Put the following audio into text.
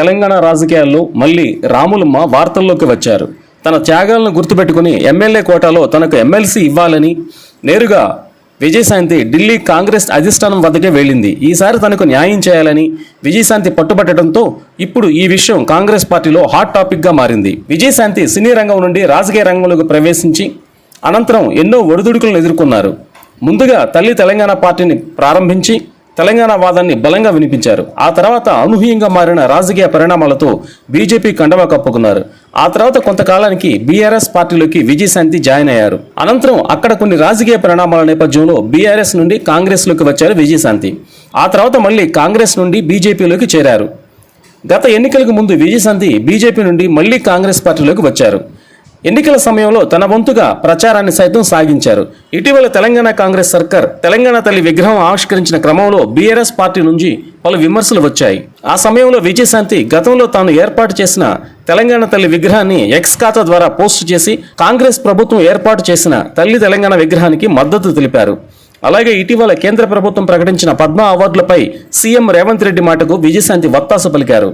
తెలంగాణ రాజకీయాల్లో మళ్ళీ రాములమ్మ వార్తల్లోకి వచ్చారు. తన త్యాగాలను గుర్తుపెట్టుకుని ఎమ్మెల్యే కోటాలో తనకు ఎమ్మెల్సీ ఇవ్వాలని నేరుగా విజయశాంతి ఢిల్లీ కాంగ్రెస్ అధిష్టానం వద్దకే వెళ్ళింది. ఈసారి తనకు న్యాయం చేయాలని విజయశాంతి పట్టుబట్టడంతో ఇప్పుడు ఈ విషయం కాంగ్రెస్ పార్టీలో హాట్ టాపిక్గా మారింది. విజయశాంతి సినీ రంగం నుండి రాజకీయ రంగంలోకి ప్రవేశించి అనంతరం ఎన్నో ఒడిదుడుకులను ఎదుర్కొన్నారు. ముందుగా తల్లి తెలంగాణ పార్టీని ప్రారంభించి తెలంగాణ వాదాన్ని బలంగా వినిపించారు. ఆ తర్వాత అనూహ్యంగా మారిన రాజకీయ పరిణామాలతో బీజేపీ కండవా కప్పుకున్నారు. ఆ తర్వాత కొంతకాలానికి బీఆర్ఎస్ పార్టీలోకి విజయశాంతి జాయిన్ అయ్యారు. అనంతరం అక్కడ కొన్ని రాజకీయ పరిణామాల నేపథ్యంలో బీఆర్ఎస్ నుండి కాంగ్రెస్లోకి వచ్చారు విజయశాంతి. ఆ తర్వాత మళ్ళీ కాంగ్రెస్ నుండి బీజేపీలోకి చేరారు. గత ఎన్నికలకు ముందు విజయశాంతి బీజేపీ నుండి మళ్ళీ కాంగ్రెస్ పార్టీలోకి వచ్చారు. ఎన్నికల సమయంలో తన వంతుగా ప్రచారాన్ని సైతం సాగించారు. ఇటీవల తెలంగాణ కాంగ్రెస్ సర్కార్ తెలంగాణ తల్లి విగ్రహం ఆవిష్కరించిన క్రమంలో బీఆర్ఎస్ పార్టీ నుంచి పలు విమర్శలు వచ్చాయి. ఆ సమయంలో విజయశాంతి గతంలో తాను ఏర్పాటు చేసిన తెలంగాణ తల్లి విగ్రహాన్ని ఎక్స్ ఖాతా ద్వారా పోస్టు చేసి కాంగ్రెస్ ప్రభుత్వం ఏర్పాటు చేసిన తల్లి తెలంగాణ విగ్రహానికి మద్దతు తెలిపారు. అలాగే ఇటీవల కేంద్ర ప్రభుత్వం ప్రకటించిన పద్మ అవార్డులపై సీఎం రేవంత్ రెడ్డి మాటకు విజయశాంతి వత్తాస పలికారు.